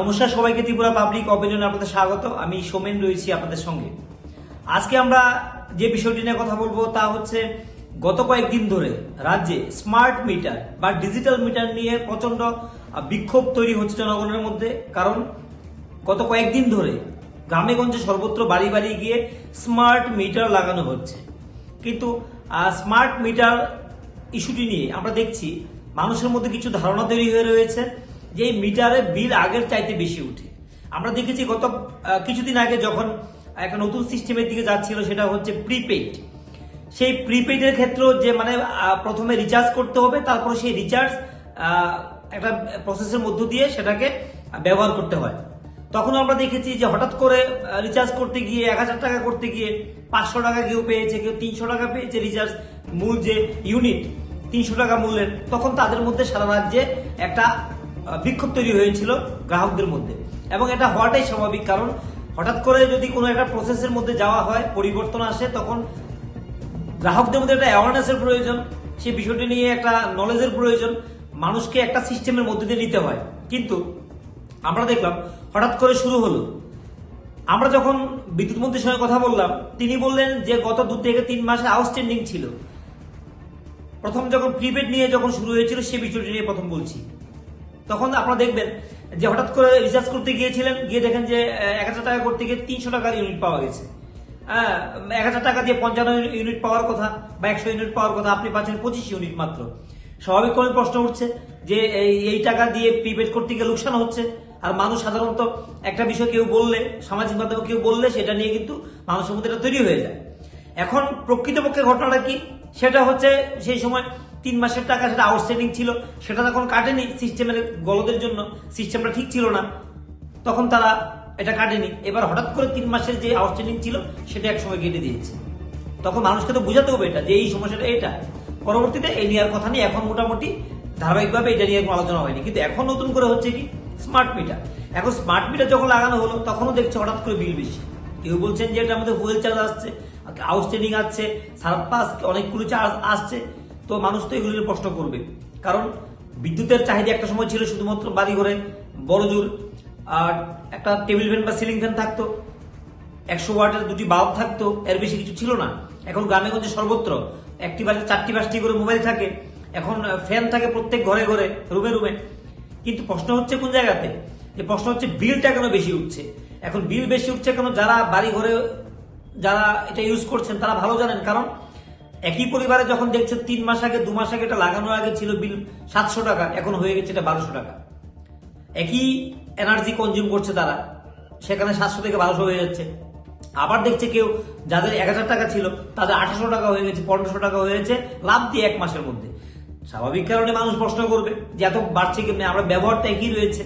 নমস্কার, সবাইকে ত্রিপুরা পাবলিক অপিনিয়নে আপনাদের স্বাগত। আমি সোমেন রয়েছি আপনাদের সঙ্গে। আজকে আমরা যে বিষয়টি নিয়ে কথা বলব তা হচ্ছে গত কয়েকদিন ধরে রাজ্যে স্মার্ট মিটার বা ডিজিটাল মিটার নিয়ে প্রচণ্ড বিক্ষোভ তৈরি হচ্ছে জনগণের মধ্যে। কারণ গত কয়েকদিন ধরে গ্রামে গঞ্জে সর্বত্র বাড়ি বাড়ি গিয়ে স্মার্ট মিটার লাগানো হচ্ছে। কিন্তু স্মার্ট মিটার ইস্যুটি নিয়ে আমরা দেখছি মানুষের মধ্যে কিছু ধারণা তৈরি হয়ে রয়েছে। যে মিটারে বিল আগের চাইতে বেশি উঠে আমরা দেখেছি গত কিছুদিন আগে যখন একটা নতুন সিস্টেমের দিকে যাচ্ছিল, সেটা হচ্ছে প্রিপেইড। সেই প্রিপেইডের ক্ষেত্রেও যে মানে প্রথমে রিচার্জ করতে হবে, তারপর সেই রিচার্জ একটা প্রসেসের মধ্য দিয়ে সেটাকে ব্যবহার করতে হয়। তখন আমরা দেখেছি যে হঠাৎ করে রিচার্জ করতে গিয়ে, এক হাজার টাকা করতে গিয়ে পাঁচশো টাকা কেউ পেয়েছে, কেউ তিনশো টাকা পেয়েছে রিচার্জ মূল যে ইউনিট তিনশো টাকা মূল্যের, তখন তাদের মধ্যে সারা রাজ্যে একটা বিক্ষোভ তৈরি হয়েছিল গ্রাহকদের মধ্যে। এবং এটা হওয়াটাই স্বাভাবিক কারণ, হঠাৎ করে যদি কোনো একটা প্রসেসের মধ্যে যাওয়া হয়, পরিবর্তন আসে, তখন গ্রাহকদের মধ্যে একটা অ্যাওয়ারনেসের প্রয়োজন সেই বিষয়টি নিয়ে একটা নলেজের প্রয়োজন, মানুষকে একটা সিস্টেমের মধ্যে দিয়ে নিতে হয়। কিন্তু আমরা দেখলাম, হঠাৎ করে শুরু হলো। আমরা যখন বিদ্যুৎ মন্ত্রীর সঙ্গে কথা বললাম, তিনি বললেন যে গত দু থেকে তিন মাসে আউটস্ট্যান্ডিং ছিল। প্রথম যখন প্রিপেড নিয়ে যখন শুরু হয়েছিল, সে বিষয়টি নিয়ে প্রথম বলছি। তখন আপনারা দেখবেন যে হঠাৎ করে রিচার্জ করতে গিয়েছিলেন, গিয়ে দেখেন যে এক হাজার টাকা করতে গিয়ে তিনশো টাকার ইউনিট পাওয়া গেছে। হ্যাঁ এক হাজার টাকা দিয়ে পঞ্চান্ন ইউনিট পাওয়ার কথা বা একশো ইউনিট পাওয়ার কথা আপনি পাচ্ছেন পঁচিশ ইউনিট মাত্র। স্বাভাবিক করে প্রশ্ন উঠছে যে, এই টাকা দিয়ে প্রিপেড করতে গিয়ে লোকসান হচ্ছে। আর মানুষ সাধারণত একটা বিষয় কেউ বললে, সামাজিক মাধ্যমে কেউ বললে, সেটা নিয়ে কিন্তু মানুষের মধ্যে এটা তৈরি হয়ে যায়। এখন প্রকৃতপক্ষে ঘটনাটা কি? সেটা হচ্ছে সেই সময় তিন মাসের টাকা সেটা আউটস্ট্যান্ডিং ছিল, সেটা তখন কাটেনি সিস্টেমের গলদের জন্য সিস্টেমটা ঠিক ছিল না। তখন তারা এটা কাটেনি। এবার হঠাৎ করে তিন মাসের যে আউটস্ট্যান্ডিং ছিল, সেটা একসময় কেটে দিয়েছে। তখন মানুষকে তো বোঝাতে হবে এটা, যে এই সমস্যাটা এটা। পরবর্তীতে এই নিয়ে আর কথা নেই, এখন মোটামুটি ধারাবাহিকভাবে এটা নিয়ে আলোচনা হয়নি। কিন্তু এখন নতুন করে হচ্ছে কি? স্মার্ট মিটার এখন স্মার্ট মিটার যখন লাগানো হলো, তখনও দেখছে হঠাৎ করে বিল বেশি। কেউ বলছেন যে এটা আমাদের ফুয়েল চার্জ আসছে আউটস্ট্যান্ডিং আসছে সারপাস অনেকগুলো চার্জ আসছে। তো মানুষ তো এগুলো প্রশ্ন করবে। কারণ বিদ্যুতের চাহিদা একটা সময় ছিল শুধুমাত্র বাড়ি ঘরে বড় জোর আর একটা টেবিল ফ্যান বা সিলিং ফ্যান থাকতো, একশো ওয়াটের দুটি বাল্ব থাকতো, এর বেশি কিছু ছিল না। এখন গ্রামে গঞ্জে সর্বত্র একটি বাজে চারটি পাঁচটি করে মোবাইল থাকে, এখন ফ্যান থাকে প্রত্যেক ঘরে ঘরে, রুমে রুমে। কিন্তু প্রশ্ন হচ্ছে কোন জায়গাতে? যে প্রশ্ন হচ্ছে বিলটা কেন বেশি উঠছে? এখন বিল বেশি উঠছে কেন? যারা বাড়ি ঘরে যারা এটা ইউজ করছেন, তারা ভালো জানেন। কারণ একই পরিবারে যখন দেখছেন তিন মাস আগে, দু মাস আগে এটা লাগানোর আগে ছিল বিল সাতশো টাকা, এখন হয়ে গেছে এটা বারোশো টাকা। একই এনার্জি কনজিউম করছে তারা, সেখানে সাতশো থেকে বারোশো হয়ে যাচ্ছে। আবার দেখছে কেউ যাদের এক হাজার টাকা ছিল, তাদের আঠারোশো টাকা হয়ে গেছে, পনেরোশো টাকা হয়ে গেছে, লাভ দিয়ে এক মাসের মধ্যে। স্বাভাবিক কারণে মানুষ প্রশ্ন করবে যে এত বাড়ছে কেমনি? আমরা ব্যবহারটা একই রয়েছে।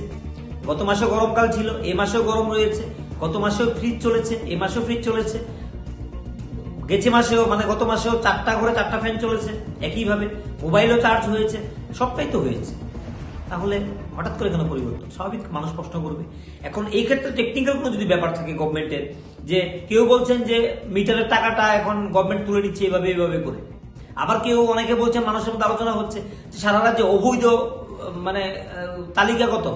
গত মাসে গরমকাল ছিল, এ মাসেও গরম রয়েছে, গত মাসেও ফ্রিজ চলেছে, এ মাসেও ফ্রিজ চলেছে। গেছে মাসেও মানে গত মাসেও চারটা করে চারটা ফ্যান চলেছে, একইভাবে মোবাইলও চার্জ হয়েছে, সবটাই তো হয়েছে। তাহলে হঠাৎ করে কেন পরিবর্তন? স্বাভাবিক মানুষ প্রশ্ন করবে। এখন এই ক্ষেত্রে টেকনিক্যাল কোনো যদি ব্যাপার থাকে গভর্নমেন্টের যে কেউ বলছেন যে মিটারের টাকাটা এখন গভর্নমেন্ট তুলে নিচ্ছে এভাবে এভাবে করে। আবার কেউ অনেকে বলছেন মানুষের মধ্যে আলোচনা হচ্ছে সারা রাজ্যে অবৈধ মানে তালিকাগত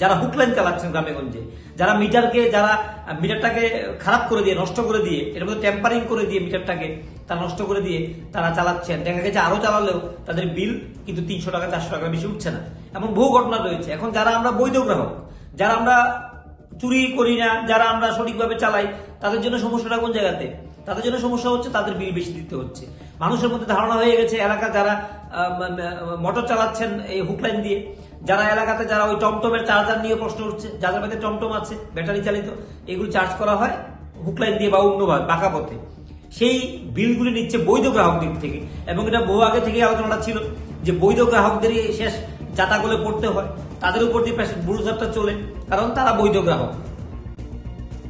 যারা হুকলাইন চালাচ্ছেন গ্রামে গঞ্জে যারা মিটারকে, যারা মিটারটাকে খারাপ করে দিয়ে, নষ্ট করে দিয়ে এর মধ্যে টেম্পারিং করে দিয়ে মিটারটাকে তারা নষ্ট করে দিয়ে তারা চালাচ্ছেন। দেখা গেছে আরও চালালেও তাদের বিল কিন্তু তিনশো টাকা, চারশো টাকা বেশি উঠছে না। এমন বহু ঘটনা রয়েছে। এখন যারা আমরা বৈধ গ্রাহক, যারা আমরা চুরি করি না, যারা আমরা সঠিকভাবে চালাই, তাদের জন্য সমস্যাটা কোন জায়গাতে? তাদের জন্য সমস্যা হচ্ছে তাদের বিল বেশি দিতে হচ্ছে। মানুষের মধ্যে ধারণা হয়ে গেছে, এলাকা যারা মোটর চালাচ্ছেন এই হুকলাইন দিয়ে যারা এলাকাতে, যারা ওই টমটমের চার্জার নিয়ে প্রশ্ন উঠছে, যাদের বাড়িতে টমটম আছে ব্যাটারি চালিত, এগুলো চার্জ করা হয় হুকলাইন দিয়ে বা অন্যভাবে পাকা পথে। সেই বিলগুলি নিচ্ছে বৈধ গ্রাহকদের থেকে এবং এটা বহু আগে থেকে আলোচনাটা ছিল যে বৈধ গ্রাহকদেরই শেষ জাতাগুলো পড়তে হয়। তাদের উপর দিয়ে বুড়োজারটা চলে, কারণ তারা বৈধ গ্রাহক।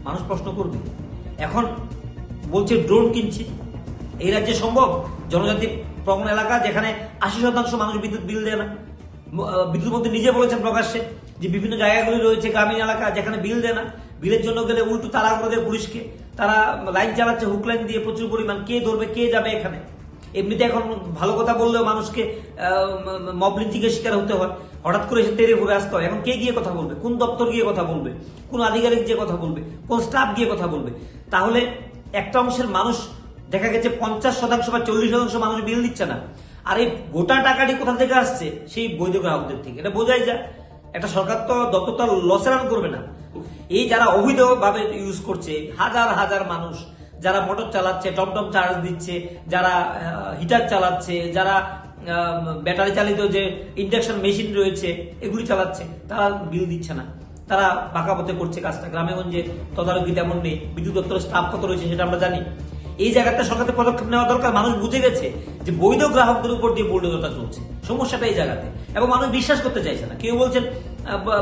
মানুষ প্রশ্ন করবে, এখন বলছে ড্রোন কিনছে, এই রাজ্যে সম্ভব? জনজাতি প্রবণ এলাকা যেখানে আশি শতাংশ মানুষ বিদ্যুৎ বিল দেয় না। বিদ্যুৎ মন্ত্রী নিজে বলেছেন প্রকাশ্যে যে বিভিন্ন জায়গাগুলি রয়েছে গ্রামীণ এলাকা যেখানে বিল দেয় না। বিলের জন্য গেলে উল্টো তারা করে দেয় পুলিশকে। তারা লাইন চালাচ্ছে হুক লাইন দিয়ে প্রচুর পরিমাণ কে ধরবে, কে যাবে এখানে। এমনিতে এখন ভালো কথা বললেও মানুষকে মব শিকার হতে হয়। হঠাৎ করে এসে তেরে ঘুরে আসতে হয়। এখন কে গিয়ে কথা বলবে? কোন দপ্তর গিয়ে কথা বলবে? কোন আধিকারিক গিয়ে কথা বলবে? কোন স্টাফ গিয়ে কথা বলবে? তাহলে একটা অংশের মানুষ, দেখা গেছে পঞ্চাশ শতাংশ বা চল্লিশ শতাংশ মানুষ বিল দিচ্ছে না। আর এই গোটা টাকাটি কোথা থেকে আসছে? সেই বৈধ গ্রাহকদের থেকে। এটা বোঝাই যায়। একটা সরকার তো দপ্তর তো লসে রান করবে না। এই যারা অবৈধভাবে ইউজ করছে, হাজার হাজার মানুষ, যারা মোটর চালাচ্ছে, টমটম চার্জ দিচ্ছে, যারা হিটার চালাচ্ছে, যারা ব্যাটারি চালিত যে ইন্ডাকশন মেশিন রয়েছে, এগুলি চালাচ্ছে, তারা বিল দিচ্ছে না। তারা বাঁকা পথে করছে কাজটা। গ্রামে গঞ্জে তদারকি তেমন নেই। বিদ্যুৎ দপ্তরের স্টাফ কত রয়েছে সেটা আমরা জানি। এই জায়গাতে সরকারের পদক্ষেপ নেওয়া দরকার। মানুষ বুঝে গেছে যে বৈধ গ্রাহকদের উপর দিয়ে বোল্ডোজরটা চলছে। সমস্যাটা এই জায়গাতে। এবং মানুষ বিশ্বাস করতে চাইছে না। কেউ বলছেন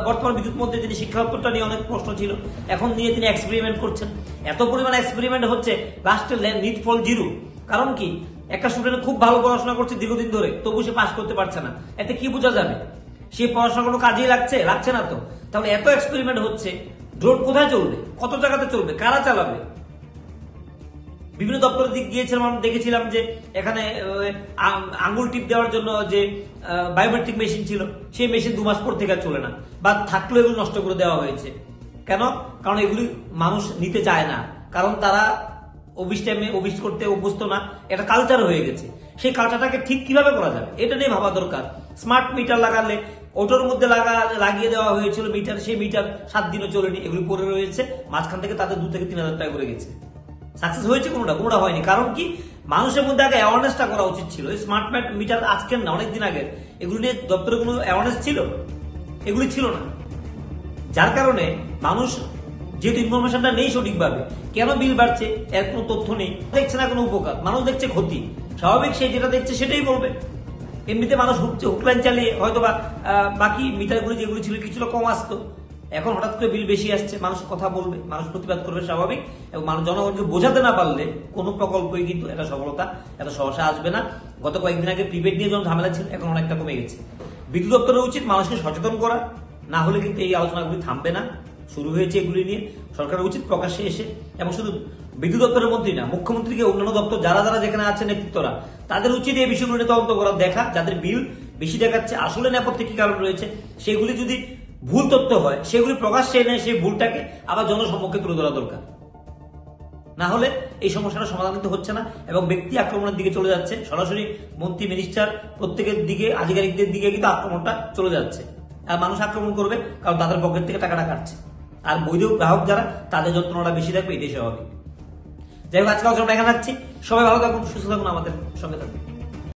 বর্তমান বিদ্যুৎ মন্ত্রী তিনি শিক্ষা দপ্তরটা নিয়ে অনেক প্রশ্ন ছিল। এখন নিয়ে তিনি এক্সপেরিমেন্ট করছেন। এত পরিমাণ এক্সপেরিমেন্ট হচ্ছে লাস্টে নিট ফল জিরো কারণ কি? একটা স্টুডেন্ট খুব ভালো পড়াশোনা করছে দীর্ঘদিন ধরে, তবু সে পাশ করতে পারছে না। এতে কি বোঝা যাবে? সে পড়াশোনা কোনো কাজেই লাগছে? লাগছে না তো। তাহলে এত এক্সপেরিমেন্ট হচ্ছে ড্রোন কোথায় চলবে? কত জায়গাতে চলবে? কারা চালাবে? বিভিন্ন দপ্তরের দিক গিয়েছিলাম, আমরা দেখেছিলাম যে এখানে আঙ্গুল টিপ দেওয়ার জন্য যে বায়োমেট্রিক মেশিন ছিল, সেই মেশিন দু মাস পর থেকে চলে না। বা থাকলেও এগুলো নষ্ট করে দেওয়া হয়েছে। কেন? কারণ এগুলি মানুষ নিতে চায় না। কারণ তারা অফিস টাইমে অফিস করতে অভ্যস্ত না। এটা কালচার হয়ে গেছে। সেই কালচারটাকে ঠিক কীভাবে করা যাবে? এটা নিয়ে ভাবা দরকার। স্মার্ট মিটার লাগালে অটোর মধ্যে লাগা, লাগিয়ে দেওয়া হয়েছিল মিটার সেই মিটার সাত দিনও চলেনি, এগুলি পরে রয়েছে। মাঝখান থেকে তাদের দু থেকে তিন হাজার টাকা করে গেছে। সাকসেস হয়েছে কোনোটা? কোনোটা হয়নি। কারণ কি? মানুষের মধ্যে আগে অ্যাওয়ারনেসটা করা উচিত ছিল। স্মার্ট মিটার আজকের না, অনেকদিন আগে, এগুলি নিয়ে দপ্তরে কোনো অ্যাওয়ারনেস ছিল? এগুলি ছিল না। যার কারণে মানুষ যেহেতু ইনফরমেশনটা নেই সঠিকভাবে, কেন বিল বাড়ছে? এর কোনো তথ্য নেই। দেখছে না কোনো উপকার। মানুষ দেখছে ক্ষতি। স্বাভাবিক সে যেটা দেখছে সেটাই বলবে। এমনিতে মানুষ হুকলাইন চালিয়ে হয়তো বা বাকি মিটারগুলি যেগুলি ছিল কিছুটা কম আসতো। এখন হঠাৎ করে বিল বেশি আসছে, মানুষ কথা বলবে, মানুষ প্রতিবাদ করবে স্বাভাবিক, এবং মানুষ জনগণকে বোঝাতে না পারলে কোনো প্রকল্পই কিন্তু এটা সফলতা, এত সহসা আসবে না। গত কয়েকদিন আগে প্রিপেড নিয়ে যখন ঝামেলা ছিল, এখন অনেকটা কমে গেছে। বিদ্যুৎ দপ্তরের উচিত মানুষকে সচেতন করা, না হলে কিন্তু এই আলোচনাগুলি থামবে না। শুরু হয়েছে এগুলি নিয়ে, সরকারের উচিত প্রকাশ্যে এসে, এবং শুধু বিদ্যুৎ দপ্তরের মন্ত্রী না, মুখ্যমন্ত্রীকে অন্যান্য দপ্তর, যারা যারা যেখানে আছে নেতৃত্বরা, তাদের উচিত এই বিষয়গুলো নিয়ে তদন্ত করা দেখা, যাদের বিল বেশি দেখাচ্ছে, আসলে নেপথ্যে কি কারণ রয়েছে, সেগুলি যদি ভুল তথ্য হয়, সেগুলি প্রকাশ্যে এনে সেই ভুলটাকে আবার জনসম্মুখে তুলে ধরা দরকার। না হলে এই সমস্যাটা সমাধান কিন্তু হচ্ছে না এবং ব্যক্তি আক্রমণের দিকে চলে যাচ্ছে। সরাসরি মন্ত্রী মিনিস্টার প্রত্যেকের দিকে, আধিকারিকদের দিকে কিন্তু আক্রমণটা চলে যাচ্ছে। আর মানুষ আক্রমণ করবে কারণ তাদের পকেট থেকে টাকাটা কাটছে। আর বৈধ গ্রাহক যারা, তাদের যত্নটা বেশি থাকবে, এটাই স্বাভাবিক। যাই হোক আজকে আলোচনা এখানে রাখছি। সবাই ভালো থাকুন, সুস্থ থাকুন, আমাদের সঙ্গে থাকুন।